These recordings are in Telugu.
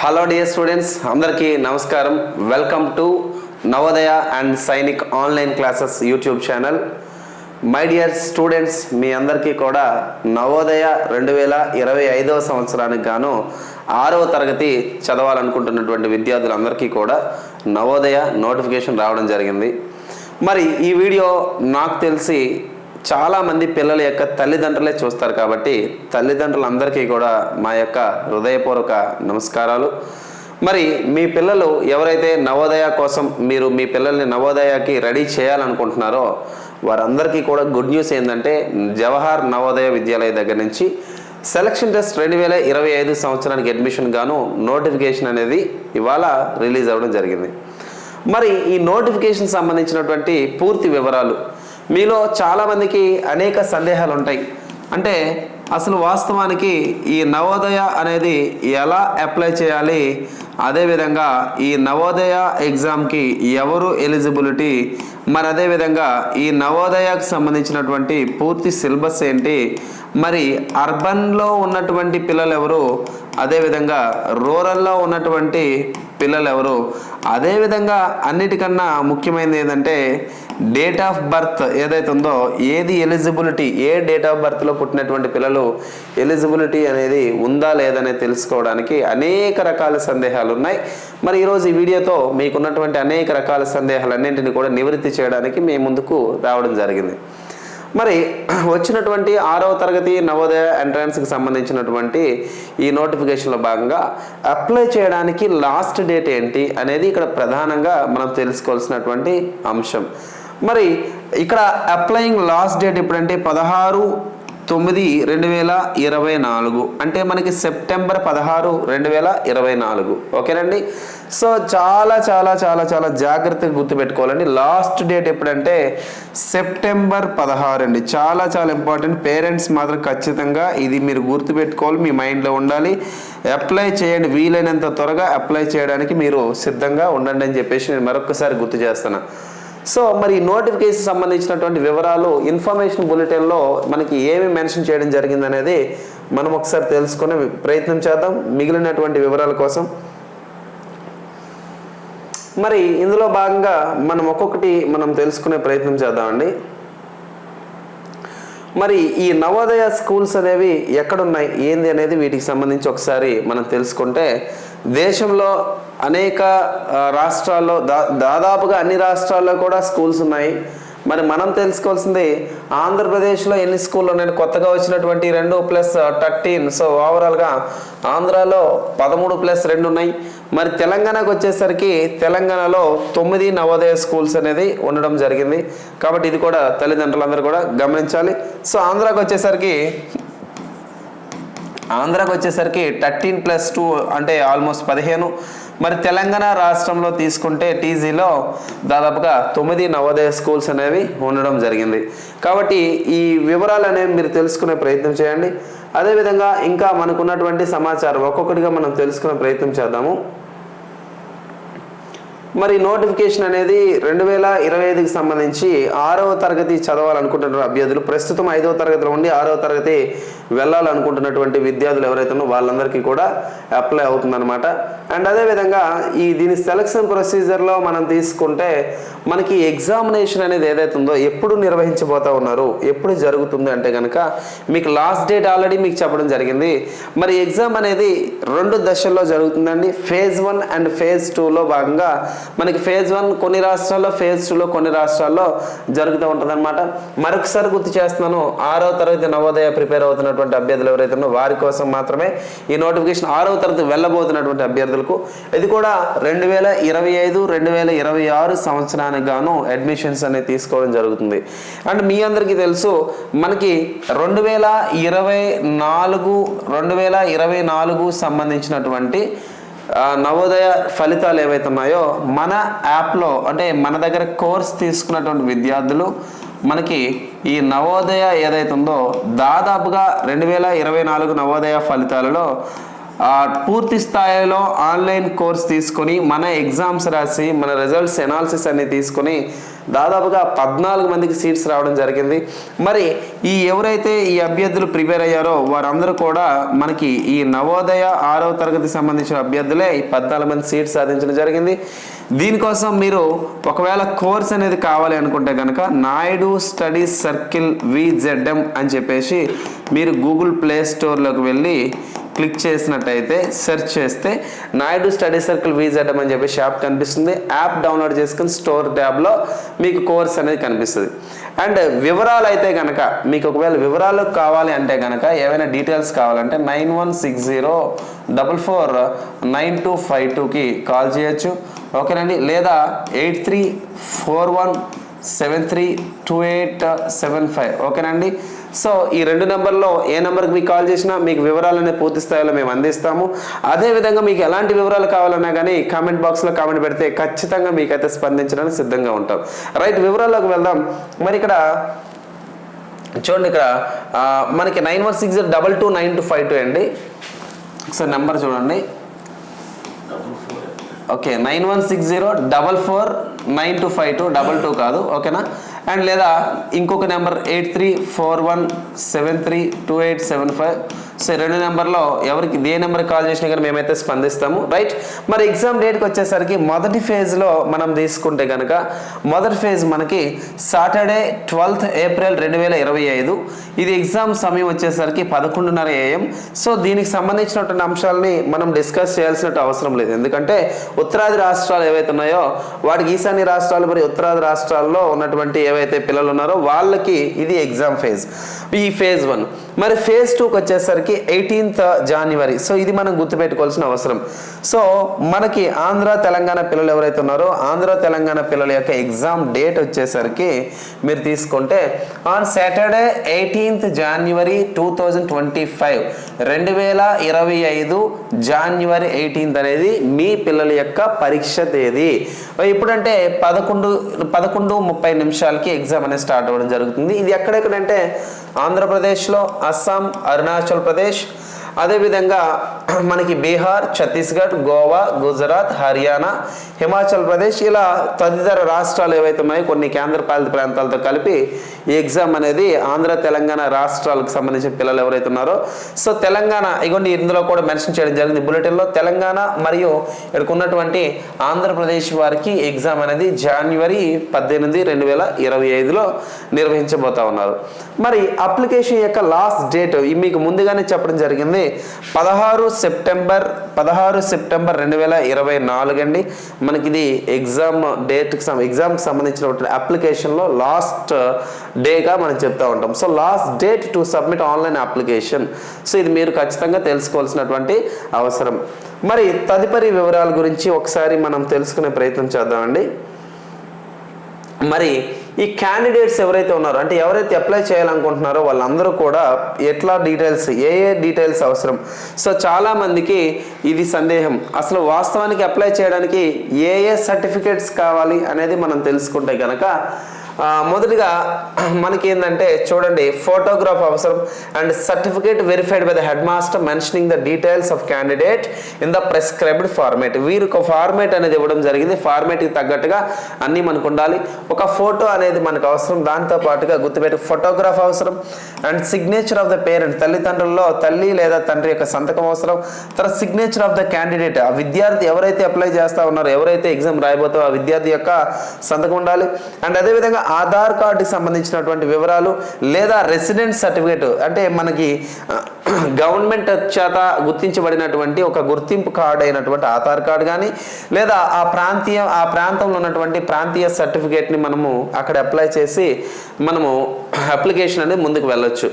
హలో డియర్ స్టూడెంట్స్ అందరికీ నమస్కారం. Welcome to Navodaya and Sainik online classes YouTube channel my dear students మీ అందరికీ కూడా నవోదయ రెండు వేల ఇరవై ఐదవ సంవత్సరానికి గాను ఆరవ తరగతి చదవాలనుకుంటున్నటువంటి విద్యార్థులందరికీ కూడా నవోదయ నోటిఫికేషన్ రావడం జరిగింది. మరి ఈ వీడియో నాకు తెలిసి చాలామంది పిల్లల యొక్క తల్లిదండ్రులే చూస్తారు కాబట్టి తల్లిదండ్రులందరికీ కూడా మా యొక్క హృదయపూర్వక నమస్కారాలు. మరి మీ పిల్లలు ఎవరైతే నవోదయ కోసం మీరు మీ పిల్లల్ని నవోదయకి రెడీ చేయాలనుకుంటున్నారో వారందరికీ కూడా గుడ్ న్యూస్ ఏంటంటే జవహర్ నవోదయ విద్యాలయ దగ్గర నుంచి సెలక్షన్ టెస్ట్ రెండు వేల ఇరవై ఐదు సంవత్సరానికి అడ్మిషన్ గాను నోటిఫికేషన్ అనేది ఇవాళ రిలీజ్ అవ్వడం జరిగింది. మరి ఈ నోటిఫికేషన్ సంబంధించినటువంటి పూర్తి వివరాలు మీలో చాలామందికి అనేక సందేహాలు ఉంటాయి అంటే అసలు వాస్తవానికి ఈ నవోదయ అనేది ఎలా అప్లై చేయాలి? అదేవిధంగా ఈ నవోదయ ఎగ్జామ్కి ఎవరు ఎలిజిబిలిటీ? మరి అదేవిధంగా ఈ నవోదయకు సంబంధించినటువంటి పూర్తి సిలబస్ ఏంటి? మరి అర్బన్లో ఉన్నటువంటి పిల్లలు ఎవరు అదేవిధంగా రూరల్లో ఉన్నటువంటి పిల్లలు ఎవరు అదేవిధంగా అన్నిటికన్నా ముఖ్యమైనది ఏంటంటే డేట్ ఆఫ్ బర్త్ ఏదైతే ఉందో ఏది ఎలిజిబిలిటీ ఏ డేట్ ఆఫ్ బర్త్లో పుట్టినటువంటి పిల్లలు ఎలిజిబిలిటీ అనేది ఉందా లేదనేది తెలుసుకోవడానికి అనేక రకాల సందేహాలు ఉన్నాయి. మరి ఈరోజు ఈ వీడియోతో మీకున్నటువంటి అనేక రకాల సందేహాలన్నింటినీ కూడా నివృత్తి చేయడానికి మేము ముందుకు రావడం జరిగింది. మరి వచ్చినటువంటి ఆరవ తరగతి నవోదయ ఎంట్రన్స్కి సంబంధించినటువంటి ఈ నోటిఫికేషన్లో భాగంగా అప్లై చేయడానికి లాస్ట్ డేట్ ఏంటి అనేది ఇక్కడ ప్రధానంగా మనం తెలుసుకోవాల్సినటువంటి అంశం. మరి ఇక్కడ అప్లయింగ్ లాస్ట్ డేట్ ఎప్పుడంటే పదహారు తొమ్మిది రెండు వేల ఇరవై నాలుగు. అంటే మనకి సెప్టెంబర్ పదహారు రెండు వేల ఇరవై నాలుగు. ఓకేనండి సో చాలా చాలా చాలా చాలా జాగ్రత్తగా గుర్తుపెట్టుకోవాలండి. లాస్ట్ డేట్ ఎప్పుడంటే సెప్టెంబర్ పదహారు అండి. చాలా చాలా ఇంపార్టెంట్ పేరెంట్స్ మాత్రం ఖచ్చితంగా ఇది మీరు గుర్తుపెట్టుకోవాలి. మీ మైండ్లో ఉండాలి. అప్లై చేయండి. వీలైనంత త్వరగా అప్లై చేయడానికి మీరు సిద్ధంగా ఉండండి అని చెప్పేసి నేను మరొకసారి గుర్తు చేస్తున్నాను సో మరి నోటిఫికేషన్ సంబంధించినటువంటి వివరాలు ఇన్ఫర్మేషన్ బులెటిన్లో మనకి ఏమి మెన్షన్ చేయడం జరిగింది అనేది మనం ఒకసారి తెలుసుకునే ప్రయత్నం చేద్దాం. మిగిలినటువంటి వివరాల కోసం. మరి ఇందులో భాగంగా మనం ఒక్కొక్కటి మనం తెలుసుకునే ప్రయత్నం చేద్దామండి. మరి ఈ నవోదయ స్కూల్స్ అనేవి ఎక్కడున్నాయి? ఏంది అనేది వీటికి సంబంధించి ఒకసారి మనం తెలుసుకుంటే దేశంలో అనేక రాష్ట్రాల్లో దా దాదాపుగా అన్ని రాష్ట్రాల్లో కూడా స్కూల్స్ ఉన్నాయి. మరి మనం తెలుసుకోవాల్సింది ఆంధ్రప్రదేశ్లో ఎన్ని స్కూళ్ళు ఉన్నాయి? కొత్తగా వచ్చినటువంటి రెండు ప్లస్ థర్టీన్. సో ఓవరాల్గా ఆంధ్రాలో పదమూడు ప్లస్ రెండు ఉన్నాయి. మరి తెలంగాణకు వచ్చేసరికి తెలంగాణలో తొమ్మిది నవోదయ స్కూల్స్ అనేది ఉండడం జరిగింది. కాబట్టి ఇది కూడా తల్లిదండ్రులందరూ కూడా గమనించాలి. సో ఆంధ్రాకు వచ్చేసరికి ఆంధ్రాకి వచ్చేసరికి థర్టీన్ ప్లస్ టూ అంటే ఆల్మోస్ట్ పదిహేను. మరి తెలంగాణ రాష్ట్రంలో తీసుకుంటే టీజీలో దాదాపుగా తొమ్మిది నవోదయ స్కూల్స్ అనేవి ఉండడం జరిగింది. కాబట్టి ఈ వివరాలు అనేవి మీరు తెలుసుకునే ప్రయత్నం చేయండి. అదేవిధంగా ఇంకా మనకున్నటువంటి సమాచారం ఒక్కొక్కటిగా మనం తెలుసుకునే ప్రయత్నం చేద్దాము. మరి నోటిఫికేషన్ అనేది రెండు వేల ఇరవై ఐదుకి సంబంధించి ఆరవ తరగతి చదవాలనుకుంటున్న అభ్యర్థులు ప్రస్తుతం ఐదవ తరగతిలో ఉండి ఆరవ తరగతి వెళ్ళాలనుకుంటున్నటువంటి విద్యార్థులు ఎవరైతే వాళ్ళందరికీ కూడా అప్లై అవుతుందన్నమాట. అండ్ అదేవిధంగా ఈ దీని సెలక్షన్ ప్రొసీజర్లో మనం తీసుకుంటే మనకి ఎగ్జామినేషన్ అనేది ఏదైతే ఉందో ఎప్పుడు నిర్వహించబోతా ఉన్నారు ఎప్పుడు జరుగుతుంది అంటే కనుక మీకు లాస్ట్ డేట్ ఆల్రెడీ మీకు చెప్పడం జరిగింది. మరి ఎగ్జామ్ అనేది రెండు దశల్లో జరుగుతుందండి. ఫేజ్ వన్ అండ్ ఫేజ్ టూలో భాగంగా మనకి ఫేజ్ వన్ కొన్ని రాష్ట్రాల్లో ఫేజ్ టూలో కొన్ని రాష్ట్రాల్లో జరుగుతూ ఉంటుంది అనమాట మరొకసారి గుర్తు చేస్తున్నాను ఆరవ తరగతి నవోదయ ప్రిపేర్ అవుతున్నటువంటి అభ్యర్థులు ఎవరైతే ఉన్నారో వారి కోసం మాత్రమే ఈ నోటిఫికేషన్ ఆరో తరగతి వెళ్ళబోతున్నటువంటి అభ్యర్థులకు ఇది కూడా రెండు వేల ఇరవై ఐదు రెండు వేల ఇరవై ఆరు సంవత్సరానికి గాను అడ్మిషన్స్ అనేది తీసుకోవడం జరుగుతుంది. అండ్ మీ అందరికీ తెలుసు మనకి రెండు వేల ఇరవై నాలుగు రెండు వేల ఇరవై నాలుగు సంబంధించినటువంటి నవోదయ ఫలితాలు ఏవైతే ఉన్నాయో మన యాప్లో అంటే మన దగ్గర కోర్స్ తీసుకున్నటువంటి విద్యార్థులు మనకి ఈ నవోదయ ఏదైతే ఉందో దాదాపుగా రెండు వేల ఇరవై నాలుగు నవోదయ ఫలితాలలో పూర్తి స్థాయిలో ఆన్లైన్ కోర్స్ తీసుకొని మన ఎగ్జామ్స్ రాసి మన రిజల్ట్స్ ఎనాలిసిస్ అన్ని తీసుకొని దాదాపుగా పద్నాలుగు మందికి సీట్స్ రావడం జరిగింది. మరి ఈ ఎవరైతే ఈ అభ్యర్థులు ప్రిపేర్ అయ్యారో వారందరూ కూడా మనకి ఈ నవోదయ ఆరవ తరగతి సంబంధించిన అభ్యర్థులే ఈ పద్నాలుగు మంది సీట్స్ సాధించడం జరిగింది. దీనికోసం మీరు ఒకవేళ కోర్స్ అనేది కావాలి అనుకుంటే కనుక నాయుడు స్టడీస్ సర్కిల్ విజెడ్ఎం అని చెప్పేసి మీరు గూగుల్ ప్లే స్టోర్లోకి వెళ్ళి క్లిక్ చేసినట్టయితే సెర్చ్ చేస్తే నాయుడు స్టడీ సర్కిల్ విజెడ్ఎం అని చెప్పేసి యాప్ కనిపిస్తుంది. యాప్ డౌన్లోడ్ చేసుకుని స్టోర్ ట్యాబ్లో మీకు కోర్స్ అనేది కనిపిస్తుంది. అండ్ వివరాలు అయితే కనుక మీకు ఒకవేళ వివరాలు కావాలి అంటే కనుక ఏవైనా డీటెయిల్స్ కావాలంటే nine one six zero double four nine two five టూకి కాల్ చేయొచ్చు. ఓకేనండి? లేదా eight three four one seven three two eight seven five. ఓకేనండి? సో ఈ రెండు నెంబర్లో ఏ నెంబర్కి మీకు కాల్ చేసినా మీకు వివరాలనే పూర్తి స్థాయిలో మేము అందిస్తాము. అదేవిధంగా మీకు ఎలాంటి వివరాలు కావాలన్నా కానీ కామెంట్ బాక్స్లో కామెంట్ పెడితే ఖచ్చితంగా మీకైతే స్పందించడానికి సిద్ధంగా ఉంటాం. రైట్ వివరాల్లోకి వెళ్దాం. మరి ఇక్కడ చూడండి ఇక్కడ మనకి nine one six double two nine two five two అండి. ఒకసారి నెంబర్ చూడండి. Okay nine one six zero double four nine two five two double two కాదు. ఓకేనా? అండ్ లేదా ఇంకొక number eight three four one seven three two eight seven five so రెండు నెంబర్లో ఎవరికి ఏ నెంబర్కి కాల్ చేసినా కానీ మేమైతే స్పందిస్తాము. రైట్ మరి ఎగ్జామ్ డేట్కి వచ్చేసరికి మొదటి ఫేజ్లో మనం తీసుకుంటే కనుక మొదటి ఫేజ్ మనకి సాటర్డే ట్వెల్త్ ఏప్రిల్ రెండు వేల ఇరవై ఐదు. ఇది ఎగ్జామ్ సమయం వచ్చేసరికి పదకొండున్నర ఏఎం సో దీనికి సంబంధించినటువంటి అంశాలని మనం డిస్కస్ చేయాల్సిన అవసరం లేదు. ఎందుకంటే ఉత్తరాది రాష్ట్రాలు ఏవైతే ఉన్నాయో వాటికి ఈశాన్య రాష్ట్రాలు మరి ఉత్తరాది రాష్ట్రాల్లో ఉన్నటువంటి ఏవైతే పిల్లలు ఉన్నారో వాళ్ళకి ఇది ఎగ్జామ్ ఫేజ్ ఈ ఫేజ్ వన్ మరి ఫేజ్ టూకి వచ్చేసరికి ఎయిటీన్త్ జనవరి సో ఇది మనం గుర్తుపెట్టుకోవాల్సిన అవసరం. సో మనకి ఆంధ్ర తెలంగాణ పిల్లలు ఎవరైతే ఉన్నారో ఆంధ్ర తెలంగాణ పిల్లల యొక్క ఎగ్జామ్ డేట్ వచ్చేసరికి మీరు తీసుకుంటే on Saturday eighteenth January two thousand twenty five రెండు వేల ఇరవై ఐదు జాన్యువరి ఎయిటీన్త్ అనేది మీ పిల్లల యొక్క పరీక్ష తేదీ. ఇప్పుడంటే పదకొండు పదకొండు ముప్పై నిమిషాలకి ఎగ్జామ్ అనేది స్టార్ట్ అవ్వడం జరుగుతుంది. ఇది ఎక్కడెక్కడంటే ఆంధ్రప్రదేశ్లో అస్సాం అరుణాచల్ ప్రదేశ్ అదేవిధంగా మనకి బీహార్ ఛత్తీస్గఢ్ గోవా గుజరాత్ హర్యానా హిమాచల్ ప్రదేశ్ ఇలా తదితర రాష్ట్రాలు ఏవైతే ఉన్నాయో కొన్ని కేంద్రపాలిత ప్రాంతాలతో కలిపి ఈ ఎగ్జామ్ అనేది ఆంధ్ర తెలంగాణ రాష్ట్రాలకు సంబంధించిన పిల్లలు ఎవరైతే ఉన్నారో సో తెలంగాణ ఇగోండి ఇందులో కూడా మెన్షన్ చేయడం జరిగింది బులెటిన్లో తెలంగాణ మరియు ఇక్కడికి ఉన్నటువంటి ఆంధ్రప్రదేశ్ వారికి ఎగ్జామ్ అనేది జనవరి పద్దెనిమిది రెండు వేల ఇరవై ఐదులో నిర్వహించబోతా ఉన్నారు. మరి అప్లికేషన్ యొక్క లాస్ట్ డేట్ మీకు ముందుగానే చెప్పడం జరిగింది పదహారు సెప్టెంబర్ పదహారు సెప్టెంబర్ రెండు వేల ఇరవై నాలుగు అండి. మనకి ఇది ఎగ్జామ్ డేట్కి ఎగ్జామ్కి సంబంధించినటువంటి అప్లికేషన్లో లాస్ట్ డేగా మనం చెప్తా ఉంటాం. So last date to submit online application so ఇది మీరు ఖచ్చితంగా తెలుసుకోవాల్సినటువంటి అవసరం. మరి తదుపరి వివరాల గురించి ఒకసారి మనం తెలుసుకునే ప్రయత్నం చేద్దామండి. మరి ఈ క్యాండిడేట్స్ ఎవరైతే ఉన్నారో అంటే ఎవరైతే అప్లై చేయాలనుకుంటున్నారో వాళ్ళందరూ కూడా ఎట్లా డీటెయిల్స్ ఏ ఏ డీటెయిల్స్ అవసరం? సో చాలా మందికి ఇది సందేహం. అసలు వాస్తవానికి అప్లై చేయడానికి ఏ ఏ సర్టిఫికేట్స్ కావాలి అనేది మనం తెలుసుకుంటే కనుక మొదటిగా మనకి ఏంటంటే చూడండి ఫోటోగ్రాఫ్ అవసరం and certificate verified by the head master mentioning the details of candidate in the prescribed format వీరు ఒక ఫార్మేట్ అనేది ఇవ్వడం జరిగింది. ఫార్మేట్కి తగ్గట్టుగా అన్నీ మనకు ఉండాలి. ఒక ఫోటో అనేది మనకు అవసరం. దాంతో పాటుగా గుర్తుపెట్టి ఫోటోగ్రాఫ్ అవసరం and signature of the parent తల్లిదండ్రుల్లో తల్లి లేదా తండ్రి యొక్క సంతకం అవసరం. తర్వాత సిగ్నేచర్ ఆఫ్ ద క్యాండిడేట్ ఆ విద్యార్థి ఎవరైతే అప్లై చేస్తా ఉన్నారో ఎవరైతే ఎగ్జామ్ రాయబోతో ఆ విద్యార్థి యొక్క సంతకం ఉండాలి. అండ్ అదేవిధంగా ఆధార్ కార్డుకి సంబంధించినటువంటి వివరాలు లేదా రెసిడెంట్ సర్టిఫికేట్ అంటే మనకి గవర్నమెంట్ చేత గుర్తించబడినటువంటి ఒక గుర్తింపు కార్డు అయినటువంటి ఆధార్ కార్డు కానీ లేదా ఆ ప్రాంతీయ ఆ ప్రాంతంలో ఉన్నటువంటి ప్రాంతీయ సర్టిఫికేట్ని మనము అక్కడ అప్లై చేసి మనము అప్లికేషన్ అనేది ముందుకు వెళ్ళొచ్చు.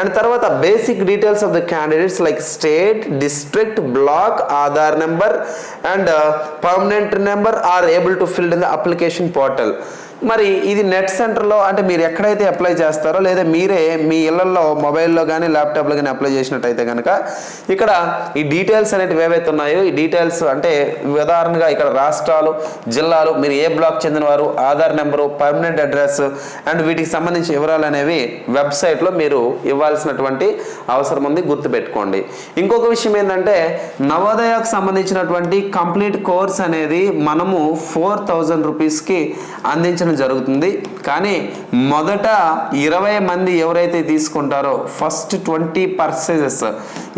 అండ్ తర్వాత basic details of the candidates like state district block Aadhaar number and permanent number are able to filled in the application portal. మరి ఇది నెట్ సెంటర్లో అంటే మీరు ఎక్కడైతే అప్లై చేస్తారో లేదా మీరే మీ ఇళ్ళలో మొబైల్లో కానీ ల్యాప్టాప్లో కానీ అప్లై చేసినట్టయితే కనుక ఇక్కడ ఈ డీటెయిల్స్ అనేటివి ఏవైతే ఉన్నాయో ఈ డీటెయిల్స్ అంటే ఉదాహరణగా ఇక్కడ రాష్ట్రాలు జిల్లాలు మీరు ఏ బ్లాక్ చెందినవారు Aadhaar number permanent address and వీటికి సంబంధించిన వివరాలు అనేవి వెబ్సైట్లో మీరు ఇవ్వాల్సినటువంటి అవసరం ఉంది గుర్తుపెట్టుకోండి. ఇంకొక విషయం ఏంటంటే నవోదయకు సంబంధించినటువంటి కంప్లీట్ కోర్స్ అనేది మనము ఫోర్ థౌజండ్ రూపీస్కి అందించిన అందించడం జరుగుతుంది. కానీ మొదట ఇరవై మంది ఎవరైతే తీసుకుంటారో ఫస్ట్ ట్వంటీ పర్సెంటేజెస్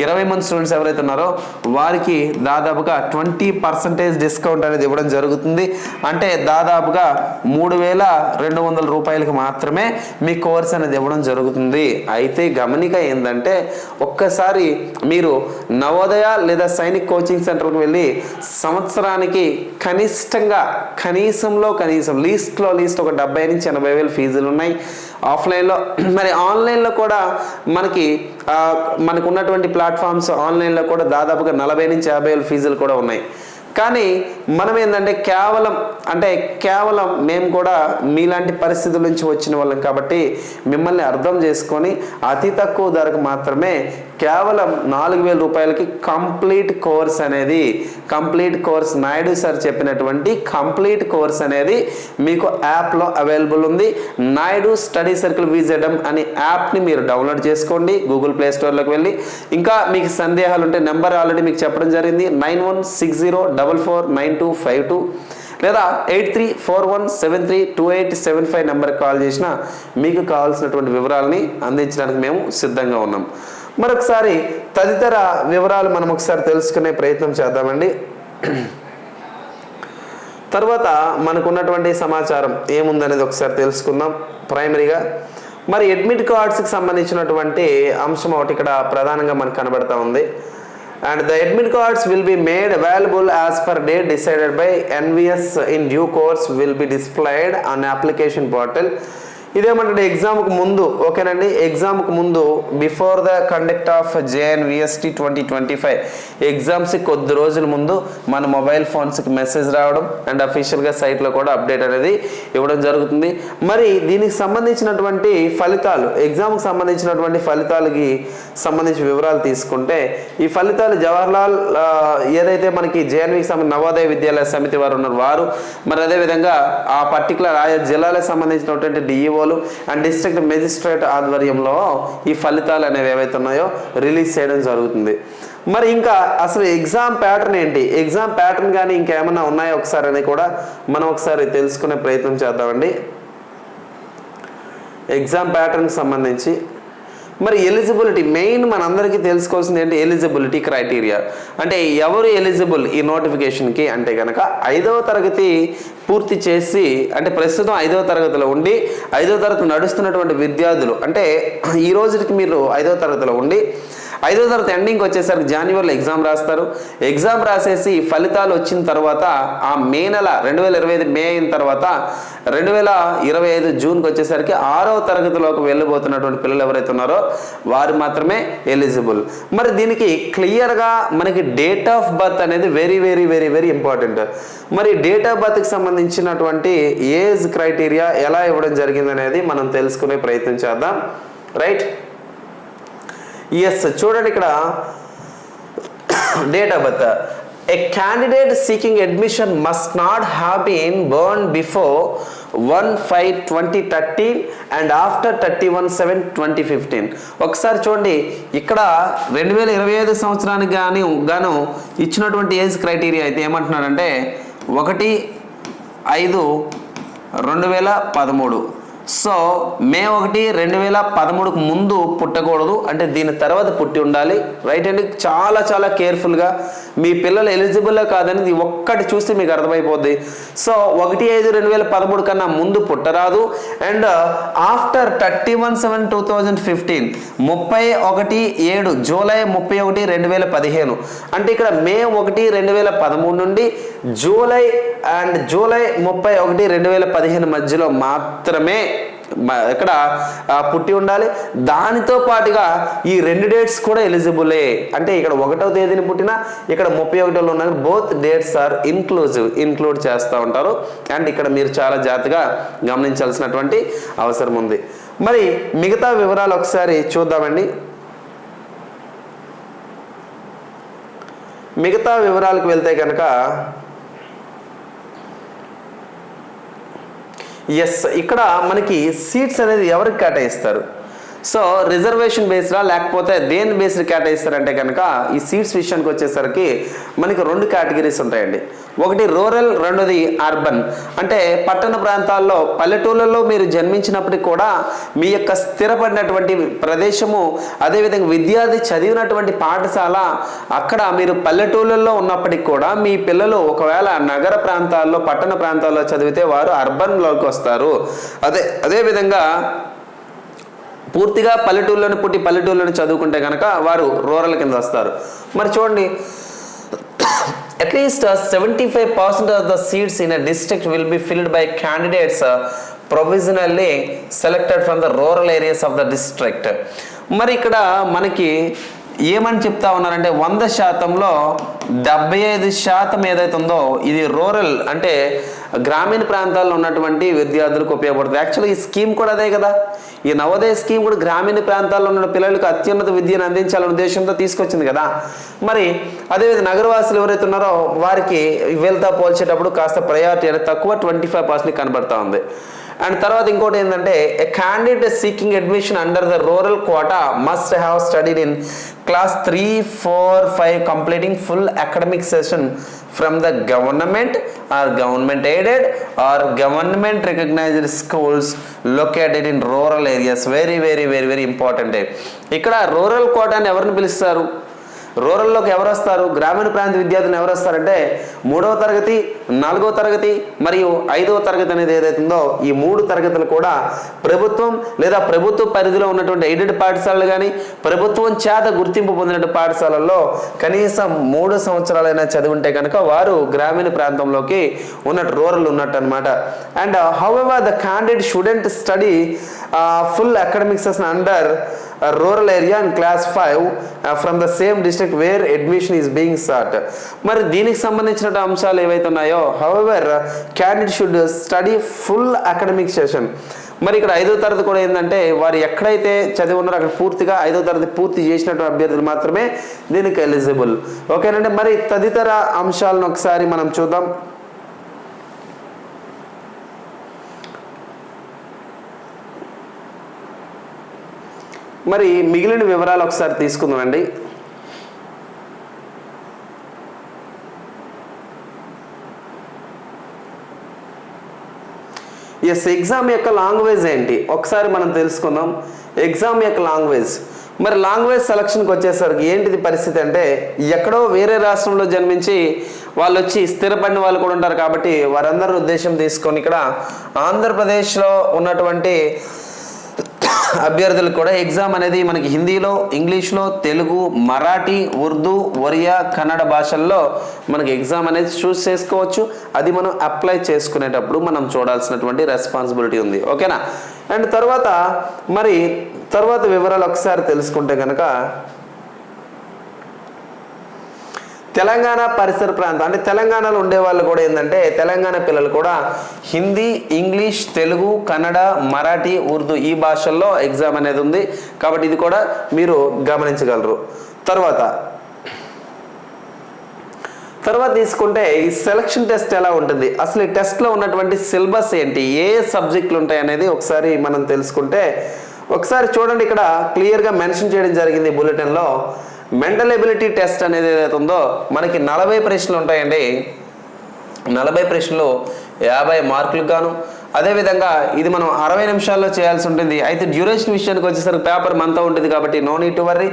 ఇరవై మంది స్టూడెంట్స్ ఎవరైతే ఉన్నారో వారికి దాదాపుగా ట్వంటీ పర్సెంటేజ్ డిస్కౌంట్ అనేది ఇవ్వడం జరుగుతుంది. అంటే దాదాపుగా మూడు వేల రెండు వందల రూపాయలకి మాత్రమే మీ కోర్స్ అనేది ఇవ్వడం జరుగుతుంది. అయితే గమనిక ఏంటంటే ఒక్కసారి మీరు నవోదయ లేదా సైనిక్ కోచింగ్ సెంటర్కి వెళ్ళి సంవత్సరానికి కనిష్టంగా కనీసంలో కనీసం లీస్ట్లో లీస్ట్ ఒక డెబ్బై నుంచి ఎనభై వేలు ఫీజులు ఉన్నాయి. ఆఫ్లైన్లో మరి ఆన్లైన్లో కూడా మనకి మనకు ఉన్నటువంటి ప్లాట్ఫామ్స్ ఆన్లైన్లో కూడా దాదాపుగా నలభై నుంచి యాభై వేలు ఫీజులు కూడా ఉన్నాయి. కానీ మనం ఏంటంటే కేవలం అంటే కేవలం మేము కూడా మీలాంటి పరిస్థితుల నుంచి వచ్చిన వాళ్ళం కాబట్టి మిమ్మల్ని అర్థం చేసుకొని అతి తక్కువ ధరకు మాత్రమే కేవలం నాలుగు వేల రూపాయలకి కంప్లీట్ కోర్స్ అనేది కంప్లీట్ కోర్స్ నాయుడు సార్ చెప్పినటువంటి కంప్లీట్ కోర్స్ అనేది మీకు యాప్లో అవైలబుల్ ఉంది. నాయుడు స్టడీ సర్కిల్ విజెడమ్ అనే యాప్ని మీరు డౌన్లోడ్ చేసుకోండి గూగుల్ ప్లే స్టోర్లోకి వెళ్ళి. ఇంకా మీకు సందేహాలు ఉంటే నెంబర్ ఆల్రెడీ మీకు చెప్పడం జరిగింది nine one six zero double four nine two five two లేదా eight three four one seven three two eight seven five నెంబర్కి కాల్ చేసినా మీకు కావాల్సినటువంటి వివరాలని అందించడానికి మేము సిద్ధంగా ఉన్నాం. మరొకసారి తదితర వివరాలు మనం ఒకసారి తెలుసుకునే ప్రయత్నం చేద్దామండి. తర్వాత మనకున్నటువంటి సమాచారం ఏముందనేది ఒకసారి తెలుసుకుందాం ప్రైమరీగా. మరి అడ్మిట్ కార్డ్స్కి సంబంధించినటువంటి అంశం ఒకటి ఇక్కడ ప్రధానంగా మనకు కనబడతా ఉంది. And the admit cards will be made available as per the decided by NVS in due course will be displayed on application portal ఇదేమంటే ఎగ్జామ్కు ముందు ఓకేనండి? ఎగ్జామ్కు ముందు before the conduct of JNVST twenty twenty five ఎగ్జామ్స్కి కొద్ది రోజుల ముందు మన మొబైల్ ఫోన్స్కి మెసేజ్ రావడం అండ్ అఫీషియల్గా సైట్లో కూడా అప్డేట్ అనేది ఇవ్వడం జరుగుతుంది. మరి దీనికి సంబంధించినటువంటి ఫలితాలు ఎగ్జామ్కి సంబంధించినటువంటి ఫలితాలకి సంబంధించి వివరాలు తీసుకుంటే ఈ ఫలితాలు జవహర్లాల్ ఏదైతే మనకి జేఎన్వికి సంబంధించిన నవోదయ విద్యాలయ సమితి వారు ఉన్నారు వారు మరి అదేవిధంగా ఆ పర్టికులర్ ఆయా జిల్లాలకు సంబంధించినటువంటి డిఈఓ డిఈఓలు అండ్ డిస్ట్రిక్ట్ మెజిస్ట్రేట్ ఆధ్వర్యంలో ఈ ఫలితాలు అనేవి ఏవైతే ఉన్నాయో రిలీజ్ చేయడం జరుగుతుంది. మరి ఇంకా అసలు ఎగ్జామ్ ప్యాటర్న్ ఏంటి? ఎగ్జామ్ ప్యాటర్న్ కానీ ఇంకేమైనా ఉన్నాయో ఒకసారి అని కూడా మనం ఒకసారి తెలుసుకునే ప్రయత్నం చేద్దామండి. ఎగ్జామ్ ప్యాటర్న్కి సంబంధించి మరి ఎలిజిబిలిటీ మెయిన్ మనందరికీ తెలుసుకోవాల్సింది ఏంటి? ఎలిజిబిలిటీ క్రైటీరియా అంటే ఎవరు ఎలిజిబుల్ ఈ నోటిఫికేషన్కి అంటే కనుక ఐదవ తరగతి పూర్తి చేసి అంటే ప్రస్తుతం ఐదవ తరగతిలో ఉండి ఐదవ తరగతి నడుస్తున్నటువంటి విద్యార్థులు అంటే ఈ రోజుకి మీరు ఐదవ తరగతిలో ఉండి ఐదో తరగతి ఎండింగ్ వచ్చేసరికి జనవరిలో ఎగ్జామ్ రాస్తారు. ఎగ్జామ్ రాసేసి ఫలితాలు వచ్చిన తర్వాత ఆ మే నెల రెండు వేల ఇరవై ఐదు మే అయిన తర్వాత రెండు వేల ఇరవై ఐదు జూన్కి వచ్చేసరికి ఆరవ తరగతిలోకి వెళ్ళిపోతున్నటువంటి పిల్లలు ఎవరైతే ఉన్నారో వారు మాత్రమే ఎలిజిబుల్ మరి దీనికి క్లియర్గా మనకి డేట్ ఆఫ్ బర్త్ అనేది very very very very important మరి డేట్ ఆఫ్ బర్త్కి సంబంధించినటువంటి ఏజ్ క్రైటీరియా ఎలా ఇవ్వడం జరిగింది అనేది మనం తెలుసుకునే ప్రయత్నం చేద్దాం. రైట్ ఎస్ చూడండి ఇక్కడ. Date of birth a candidate seeking admission must not have been born before one five twenty thirteen and after thirty one seven twenty fifteen ఒకసారి చూడండి ఇక్కడ రెండు వేల ఇరవై ఐదు సంవత్సరానికి కానీ గాను ఇచ్చినటువంటి ఏజ్ క్రైటీరియా అయితే ఏమంటున్నారంటే ఒకటి ఐదు రెండు వేల పదమూడు. సో మే ఒకటి రెండు వేల పదమూడుకు ముందు పుట్టకూడదు. అంటే దీని తర్వాత పుట్టి ఉండాలి. రైట్ అండి? చాలా చాలా కేర్ఫుల్గా. మీ పిల్లలు ఎలిజిబుల్లో కాదని ఇది ఒక్కటి చూస్తే మీకు అర్థమైపోద్ది. సో ఒకటి ఐదు రెండు వేల పదమూడు కన్నా ముందు పుట్టరాదు. And after thirty one seven two thousand fifteen ముప్పై ఒకటి ఏడు జూలై ముప్పై ఒకటి రెండు వేల పదిహేను. అంటే ఇక్కడ మే ఒకటి రెండు వేల పదమూడు నుండి జూలై అండ్ జూలై ముప్పై ఒకటి రెండు వేల పదిహేను మధ్యలో మాత్రమే ఇక్కడ పుట్టి ఉండాలి. దానితో పాటుగా ఈ రెండు డేట్స్ కూడా ఎలిజిబులే. అంటే ఇక్కడ ఒకటో తేదీని పుట్టిన ఇక్కడ ముప్పై ఒకటోలో ఉన్న both dates are inclusive include చేస్తూ ఉంటారు. అండ్ ఇక్కడ మీరు చాలా జాగ్రత్తగా గమనించాల్సినటువంటి అవసరం ఉంది. మరి మిగతా వివరాలు ఒకసారి చూద్దామండి. మిగతా వివరాలకు వెళ్తే కనుక ఎస్ ఇక్కడ మనకి సీట్స్ అనేది ఎవరికి కేటాయిస్తారు? సో రిజర్వేషన్ బేస్డా లేకపోతే దేని బేస్డ్ కేటాయిస్తారంటే కనుక ఈ సీట్స్ విషయానికి వచ్చేసరికి మనకి రెండు కేటగిరీస్ ఉంటాయండి. ఒకటి రూరల్ రెండోది అర్బన్. అంటే పట్టణ ప్రాంతాల్లో పల్లెటూళ్ళలో మీరు జన్మించినప్పటికీ కూడా మీ యొక్క స్థిరపడినటువంటి ప్రదేశము అదేవిధంగా విద్యార్థి చదివినటువంటి పాఠశాల అక్కడ మీరు పల్లెటూళ్ళల్లో ఉన్నప్పటికీ కూడా మీ పిల్లలు ఒకవేళ నగర ప్రాంతాల్లో పట్టణ ప్రాంతాల్లో చదివితే వారు అర్బన్లోకి వస్తారు. అదే అదేవిధంగా పూర్తిగా పల్లెటూళ్ళని పుట్టి పల్లెటూళ్ళని చదువుకుంటే కనుక వారు రూరల్ కింద వస్తారు. మరి చూడండి at least seventy five percent of the seats in a district will be filled by candidates provisionally selected from the rural areas of the district మరి ఇక్కడ మనకి ఏమని చెప్తా ఉన్నారంటే వంద శాతంలో డెబ్బై ఐదు శాతం ఏదైతే ఉందో ఇది రూరల్ అంటే గ్రామీణ ప్రాంతాల్లో ఉన్నటువంటి విద్యార్థులకు ఉపయోగపడుతుంది. యాక్చువల్లీ ఈ స్కీమ్ కూడా అదే కదా. ఈ నవోదయ స్కీమ్ కూడా గ్రామీణ ప్రాంతాల్లో ఉన్న పిల్లలకు అత్యున్నత విద్యను అందించాలనే ఉద్దేశంతో తీసుకొచ్చింది కదా. మరి అదేవిధంగా నగరవాసులు ఎవరైతే ఉన్నారో వారికి వీళ్ళతో పోల్చేటప్పుడు కాస్త ప్రయారిటీ అనేది తక్కువ ట్వంటీ ఫైవ్ పర్సెంట్ కనబడతా ఉంది. అండ్ తర్వాత ఇంకోటి ఏంటంటే a candidate seeking admission under the rural quota must have studied in class three four five completing full academic session from the government or government aided or government recognised schools located in rural areas very very very very important ఇక్కడ రూరల్ కోటాని ఎవరిని పిలుస్తారు? రూరల్లోకి ఎవరు వస్తారు గ్రామీణ ప్రాంత విద్యార్థులు ఎవరు వస్తారంటే మూడవ తరగతి నాలుగవ తరగతి మరియు ఐదవ తరగతి అనేది ఏదైతుందో ఈ మూడు తరగతులు కూడా ప్రభుత్వం లేదా ప్రభుత్వ పరిధిలో ఉన్నటువంటి ఎయిడెడ్ పాఠశాలలు కానీ ప్రభుత్వం చేత గుర్తింపు పొందిన పాఠశాలల్లో కనీసం మూడు సంవత్సరాలైనా చదివింటే కనుక వారు గ్రామీణ ప్రాంతంలోకి ఉన్నట్టు రూరల్ ఉన్నట్టు అనమాట and however the candidate student study full academic session under rural area and class five from the same district where admission is being sought మరి దీనికి సంబంధించిన అంశాలు ఏవైతే ఉన్నాయో however candidate should study full academic session మరి ఇక్కడ ఐదో తరగతి కూడా ఏంటంటే వారు ఎక్కడైతే చదివి ఉన్నారో అక్కడ పూర్తిగా ఐదో తరగతి పూర్తి చేసినటువంటి అభ్యర్థులు మాత్రమే దీనికి ఎలిజిబుల్ ఓకేనండి? మరి తదితర అంశాలను ఒకసారి మనం చూద్దాం. మరి మిగిలిన వివరాలు ఒకసారి తీసుకుందామండి. ఎస్ ఎగ్జామ్ యొక్క లాంగ్వేజ్ ఏంటి? ఒకసారి మనం తెలుసుకుందాం. ఎగ్జామ్ యొక్క లాంగ్వేజ్ మరి లాంగ్వేజ్ సెలక్షన్కి వచ్చేసరికి ఏంటిది పరిస్థితి అంటే ఎక్కడో వేరే రాష్ట్రంలో జన్మించి వాళ్ళు వచ్చి స్థిరపడిన వాళ్ళు కూడా ఉంటారు కాబట్టి వారందరూ ఉద్దేశం తీసుకొని ఇక్కడ ఆంధ్రప్రదేశ్లో ఉన్నటువంటి అభ్యర్థులకు కూడా ఎగ్జామ్ అనేది మనకి హిందీలో ఇంగ్లీష్లో తెలుగు మరాఠీ ఉర్దూ ఒరియా కన్నడ భాషల్లో మనకి ఎగ్జామ్ అనేది చూస్ చేసుకోవచ్చు. అది మనం అప్లై చేసుకునేటప్పుడు మనం చూడాల్సినటువంటి రెస్పాన్సిబిలిటీ ఉంది. ఓకేనా? అండ్ తర్వాత మరి తర్వాత వివరాలు ఒకసారి తెలుసుకుంటే కనుక తెలంగాణ పరిసర ప్రాంతం అంటే తెలంగాణలో ఉండే వాళ్ళు కూడా ఏంటంటే తెలంగాణ పిల్లలు కూడా హిందీ ఇంగ్లీష్ తెలుగు కన్నడ మరాఠీ ఉర్దూ ఈ భాషల్లో ఎగ్జామ్ అనేది ఉంది. కాబట్టి ఇది కూడా మీరు గమనించగలరు. తర్వాత తర్వాత తీసుకుంటే ఈ సెలక్షన్ టెస్ట్ ఎలా ఉంటుంది? అసలు ఈ టెస్ట్లో ఉన్నటువంటి సిలబస్ ఏంటి? ఏ సబ్జెక్టులు ఉంటాయి అనేది ఒకసారి మనం తెలుసుకుంటే ఒకసారి చూడండి ఇక్కడ క్లియర్గా మెన్షన్ చేయడం జరిగింది బులెటిన్లో మెంటల్ ఎబిలిటీ టెస్ట్ అనేది ఏదైతే ఉందో మనకి నలభై ప్రశ్నలు ఉంటాయండి. నలభై ప్రశ్నలు యాభై మార్కులకు గాను. అదేవిధంగా ఇది మనం అరవై నిమిషాల్లో చేయాల్సి ఉంటుంది. అయితే డ్యూరేషన్ విషయానికి వచ్చేసరికి పేపర్ మనతో ఉంటుంది కాబట్టి నో నీట్ టు వర్రీ.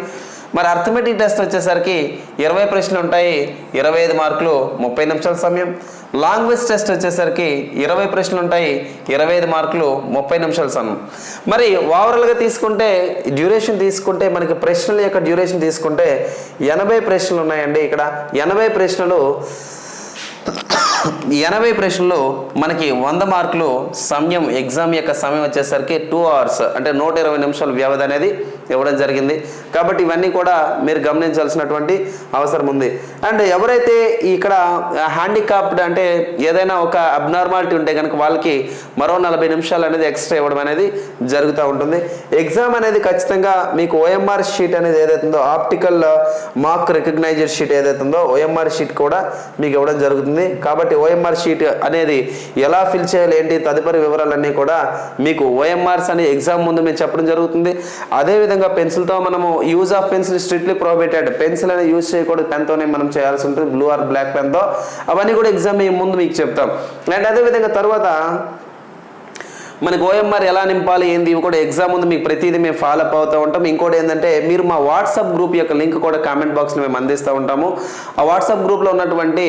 మరి అర్థమెటిక్ టెస్ట్ వచ్చేసరికి ఇరవై ప్రశ్నలు ఉంటాయి. ఇరవై ఐదు మార్కులు ముప్పై నిమిషాల సమయం. లాంగ్వేజ్ టెస్ట్ వచ్చేసరికి ఇరవై ప్రశ్నలు ఉంటాయి ఇరవై ఐదు మార్కులు ముప్పై నిమిషాలు సమయం మరి ఓవరాల్గా తీసుకుంటే డ్యూరేషన్ తీసుకుంటే మనకి ప్రశ్నల యొక్క డ్యూరేషన్ తీసుకుంటే ఎనభై ప్రశ్నలు ఉన్నాయండి ఇక్కడ. ఎనభై ప్రశ్నలు ఎనభై ప్రశ్నలు మనకి వంద మార్కులు సమయం ఎగ్జామ్ యొక్క సమయం వచ్చేసరికి టూ అవర్స్ అంటే నూట ఇరవై నిమిషాల వ్యవధి అనేది ఇవ్వడం జరిగింది. కాబట్టి ఇవన్నీ కూడా మీరు గమనించాల్సినటువంటి అవసరం ఉంది. అండ్ ఎవరైతే ఇక్కడ హ్యాండికాప్డ్ అంటే ఏదైనా ఒక అబ్నార్మాలిటీ ఉంటే కనుక వాళ్ళకి మరో నలభై నిమిషాలు అనేది ఎక్స్ట్రా ఇవ్వడం అనేది జరుగుతూ ఉంటుంది. ఎగ్జామ్ అనేది ఖచ్చితంగా మీకు ఓఎంఆర్ షీట్ అనేది ఏదైతుందో ఆప్టికల్ మార్క్ రికగ్నైజర్ షీట్ ఏదైతుందో ఓఎంఆర్ షీట్ కూడా మీకు ఇవ్వడం జరుగుతుంది. కాబట్టి ఓఎంఆర్ షీట్ అనేది ఎలా ఫిల్ చేయాలి ఏంటి తదుపరి వివరాలన్నీ కూడా మీకు ఓఎంఆర్స్ అని ఎగ్జామ్ ముందు మేము చెప్పడం జరుగుతుంది. అదేవిధంగా పెన్సిల్తో మనము use of pencil strictly prohibited. Pencil అనేది యూజ్ చేయకూడదు పెన్తోనే మనం చేయాల్సి ఉంటుంది బ్లూ ఆర్ బ్లాక్ పెన్తో. అవన్నీ కూడా ఎగ్జామ్ ముందు మీకు చెప్తాం. అండ్ అదేవిధంగా తర్వాత మనకు ఓఎంఆర్ ఎలా నింపాలి ఏంది? ఇవి కూడా ఎగ్జామ్ ఉంది మీకు ప్రతిదీ మేము ఫాలో అప్ అవుతూ ఉంటాం. ఇంకోటి ఏంటంటే మీరు మా వాట్సాప్ గ్రూప్ యొక్క లింక్ కూడా కామెంట్ బాక్స్లో మేము అందిస్తూ ఉంటాము. ఆ వాట్సాప్ గ్రూప్లో ఉన్నటువంటి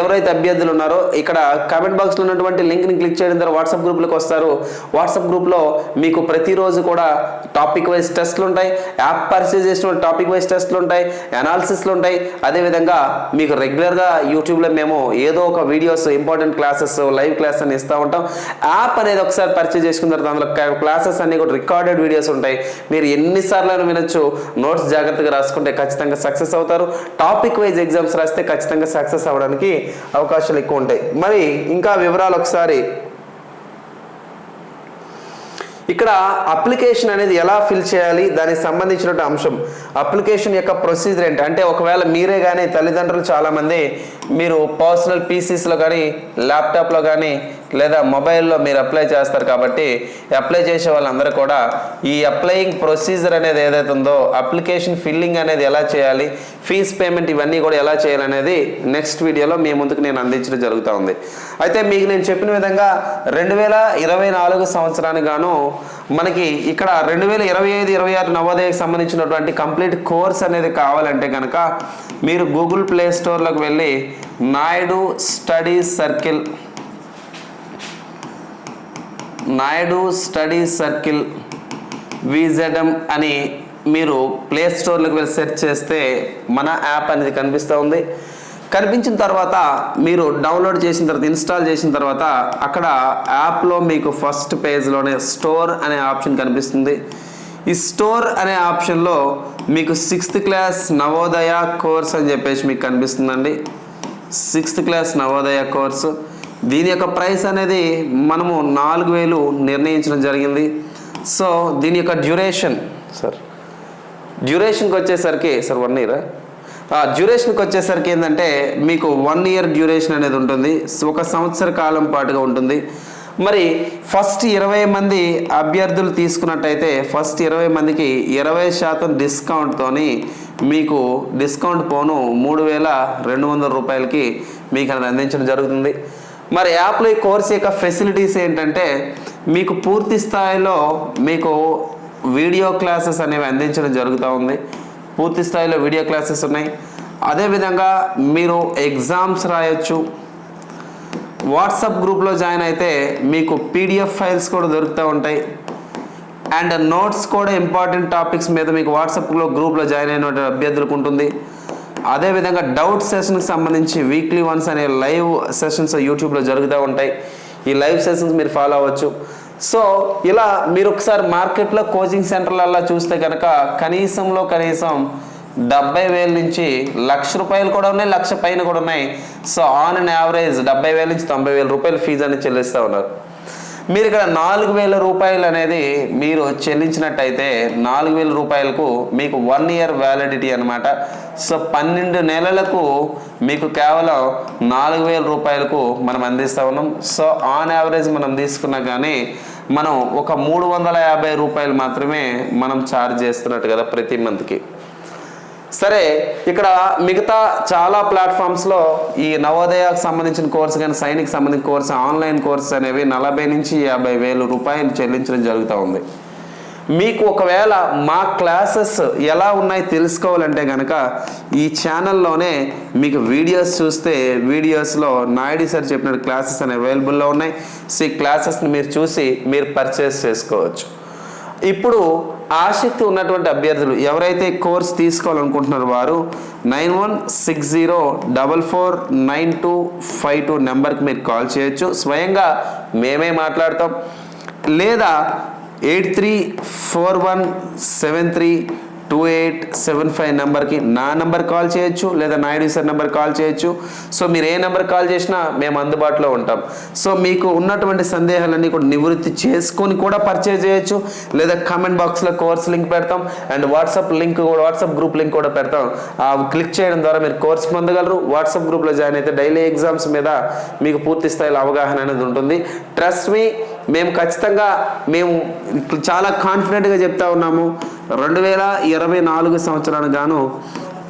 ఎవరైతే అభ్యర్థులు ఉన్నారో ఇక్కడ కామెంట్ బాక్స్లో ఉన్నటువంటి లింక్ని క్లిక్ చేయడం ద్వారా వాట్సాప్ గ్రూప్లోకి వస్తారు. వాట్సాప్ గ్రూప్లో మీకు ప్రతిరోజు కూడా టాపిక్ వైజ్ టెస్ట్లు ఉంటాయి. యాప్ పర్చేజ్ చేసిన టాపిక్ వైజ్ టెస్ట్లు ఉంటాయి. అనాలిసిస్లు ఉంటాయి. అదేవిధంగా మీకు రెగ్యులర్గా యూట్యూబ్లో మేము ఏదో ఒక videos important classes live class అని ఇస్తూ ఉంటాం. యాప్ అనేది ఒకసారి పర్చేజ్ చేసుకున్న తర్వాత అందులో క్లాసెస్ అన్ని కూడా రికార్డెడ్ వీడియోస్ ఉంటాయి. మీరు ఎన్నిసార్లు అయినా వినొచ్చు. నోట్స్ జాగ్రత్తగా రాసుకుంటే ఖచ్చితంగా సక్సెస్ అవుతారు. టాపిక్ వైజ్ ఎగ్జామ్స్ రాస్తే ఖచ్చితంగా సక్సెస్ అవ్వడానికి అవకాశాలు ఎక్కువ ఉంటాయి. మరి ఇంకా వివరాలు ఒకసారి. ఇక్కడ అప్లికేషన్ అనేది ఎలా ఫిల్ చేయాలి? దానికి సంబంధించిన అంశం. అప్లికేషన్ యొక్క ప్రొసీజర్ ఏంటి? అంటే ఒకవేళ మీరే కానీ తల్లిదండ్రులు చాలామంది మీరు పర్సనల్ పీసీస్లో కానీ ల్యాప్టాప్లో కానీ లేదా మొబైల్లో మీరు అప్లై చేస్తారు కాబట్టి అప్లై చేసే వాళ్ళందరూ కూడా ఈ అప్లయింగ్ ప్రొసీజర్ అనేది ఏదైతే ఉందో అప్లికేషన్ ఫిల్లింగ్ అనేది ఎలా చేయాలి ఫీజ్ పేమెంట్ ఇవన్నీ కూడా ఎలా చేయాలనేది నెక్స్ట్ వీడియోలో మీ ముందుకు నేను అందించడం జరుగుతూ ఉంది అయితే మీకు నేను చెప్పిన విధంగా రెండు వేల ఇరవై నాలుగు సంవత్సరానికి గాను మనకి ఇక్కడ రెండు వేల ఇరవై ఐదు ఇరవై ఆరు నవోదయకు సంబంధించినటువంటి కంప్లీట్ కోర్స్ అనేది కావాలంటే కనుక మీరు గూగుల్ ప్లే స్టోర్లోకి వెళ్ళి Naidu study circle Naidu study circle wisdom అని మీరు ప్లే స్టోర్లోకి వెళ్ళి సెర్చ్ చేస్తే మన యాప్ అనేది కనిపిస్తూ ఉంది. కనిపించిన తర్వాత మీరు డౌన్లోడ్ చేసిన తర్వాత ఇన్స్టాల్ చేసిన తర్వాత అక్కడ యాప్లో మీకు ఫస్ట్ పేజ్లోనే స్టోర్ అనే ఆప్షన్ కనిపిస్తుంది. ఈ స్టోర్ అనే ఆప్షన్లో మీకు సిక్స్త్ క్లాస్ నవోదయ కోర్స్ అని చెప్పేసి మీకు కనిపిస్తుందండి. Sixth class Navodaya course. దీని యొక్క ప్రైస్ అనేది మనము నాలుగు వేలు నిర్ణయించడం జరిగింది. సో దీని యొక్క డ్యూరేషన్ సార్ డ్యూరేషన్కి వచ్చేసరికి సార్ వన్ ఇయర్? డ్యూరేషన్కి వచ్చేసరికి ఏంటంటే మీకు వన్ ఇయర్ డ్యూరేషన్ అనేది ఉంటుంది. ఒక సంవత్సర కాలం పాటుగా ఉంటుంది. మరి ఫస్ట్ ఇరవై మంది అభ్యర్థులు తీసుకున్నట్టయితే ఫస్ట్ ఇరవై మందికి ఇరవై శాతం డిస్కౌంట్తోని మీకు డిస్కౌంట్ పోను మూడు వేల రెండు వందల రూపాయలకి మీకు అది అందించడం జరుగుతుంది. మరి యాప్లో ఈ కోర్స్ యొక్క ఫెసిలిటీస్ ఏంటంటే మీకు పూర్తి స్థాయిలో మీకు వీడియో క్లాసెస్ అనేవి అందించడం జరుగుతూ ఉంది. పూర్తి స్థాయిలో వీడియో క్లాసెస్ ఉన్నాయి. అదేవిధంగా మీరు ఎగ్జామ్స్ రాయొచ్చు. వాట్సాప్ గ్రూప్లో జాయిన్ అయితే మీకు పీడిఎఫ్ ఫైల్స్ కూడా దొరుకుతూ ఉంటాయి. అండ్ నోట్స్ కూడా ఇంపార్టెంట్ టాపిక్స్ మీద మీకు వాట్సాప్లో గ్రూప్లో జాయిన్ అయిన అభ్యర్థులకు ఉంటుంది. అదేవిధంగా డౌట్ సెషన్కి సంబంధించి వీక్లీ వన్స్ అనే లైవ్ సెషన్స్ యూట్యూబ్లో జరుగుతూ ఉంటాయి. ఈ లైవ్ సెషన్స్ మీరు ఫాలో అవ్వచ్చు. సో ఇలా మీరు ఒకసారి మార్కెట్లో కోచింగ్ సెంటర్లలో చూస్తే కనుక కనీసంలో కనీసం డెబ్బై వేల నుంచి లక్ష రూపాయలు కూడా ఉన్నాయి లక్ష పైన కూడా ఉన్నాయి. సో ఆన్ అండ్ యావరేజ్ డెబ్బై వేల నుంచి తొంభై వేల రూపాయలు ఫీజు అని చెల్లిస్తూ ఉన్నారు. మీరు ఇక్కడ నాలుగు వేల రూపాయలు అనేది మీరు చెల్లించినట్టయితే నాలుగు వేల రూపాయలకు మీకు వన్ ఇయర్ వ్యాలిడిటీ అనమాట సో పన్నెండు నెలలకు మీకు కేవలం నాలుగు వేల రూపాయలకు మనం అందిస్తూ ఉన్నాం. సో ఆన్ యావరేజ్ మనం తీసుకున్నా కానీ మనం ఒక మూడు వందల యాభై రూపాయలు మాత్రమే మనం ఛార్జ్ చేస్తున్నట్టు కదా ప్రతి మంత్కి సరే ఇక్కడ మిగతా చాలా ప్లాట్ఫామ్స్లో ఈ నవోదయకు సంబంధించిన కోర్సు కానీ సైనిక్ సంబంధించిన కోర్సు ఆన్లైన్ కోర్సు అనేవి నలభై నుంచి యాభై వేలు రూపాయలు చెల్లించడం జరుగుతూ ఉంది. మీకు ఒకవేళ మా క్లాసెస్ ఎలా ఉన్నాయి తెలుసుకోవాలంటే కనుక ఈ ఛానల్లోనే మీకు వీడియోస్ చూస్తే వీడియోస్లో నాయుడు సార్ చెప్పిన క్లాసెస్ అనేవి అవైలబుల్లో ఉన్నాయి. సో ఈ క్లాసెస్ని మీరు చూసి మీరు పర్చేస్ చేసుకోవచ్చు. ఇప్పుడు ఆసక్తి ఉన్నటువంటి అభ్యర్థులు ఎవరైతే కోర్స్ తీసుకోవాలనుకుంటున్నారో వారు nine one six zero double four nine two five two నెంబర్కి మీరు కాల్ చేయొచ్చు. స్వయంగా మేమే మాట్లాడతాం. లేదా eight three four one seven three two eight seven five నెంబర్కి నా నెంబర్ కాల్ చేయొచ్చు లేదా నాయుడు సార్ నెంబర్ కాల్ చేయొచ్చు. సో మీరు ఏ నెంబర్ కాల్ చేసినా మేము అందుబాటులో ఉంటాం. సో మీకు ఉన్నటువంటి సందేహాలన్నీ కూడా నివృత్తి చేసుకొని కూడా పర్చేజ్ చేయొచ్చు లేదా కామెంట్ బాక్స్లో కోర్స్ లింక్ పెడతాం అండ్ వాట్సాప్ లింక్ కూడా వాట్సాప్ గ్రూప్ లింక్ కూడా పెడతాం. ఆ క్లిక్ చేయడం ద్వారా మీరు కోర్స్ పొందగలరు. వాట్సాప్ గ్రూప్లో జాయిన్ అయితే డైలీ ఎగ్జామ్స్ మీద మీకు పూర్తి స్థాయిలో అవగాహన అనేది ఉంటుంది. ట్రస్ట్ మీ మేము ఖచ్చితంగా మేము చాలా కాన్ఫిడెంట్గా చెప్తా ఉన్నాము. రెండు వేల ఇరవై నాలుగు సంవత్సరానికి గాను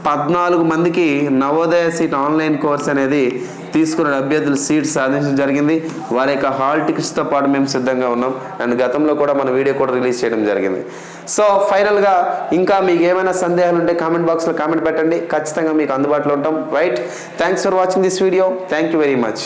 పద్నాలుగు మందికి నవోదయ సీట్ ఆన్లైన్ కోర్స్ అనేది తీసుకున్న అభ్యర్థులు సీట్ సాధించడం జరిగింది. వారి యొక్క హాల్ టికెట్స్తో పాటు మేము సిద్ధంగా ఉన్నాం. అండ్ గతంలో కూడా మన వీడియో కూడా రిలీజ్ చేయడం జరిగింది. సో ఫైనల్గా ఇంకా మీకు ఏమైనా సందేహాలు ఉంటే కామెంట్ బాక్స్లో కామెంట్ పెట్టండి. ఖచ్చితంగా మీకు అందుబాటులో ఉంటాం. Right thanks for watching this video thank you very much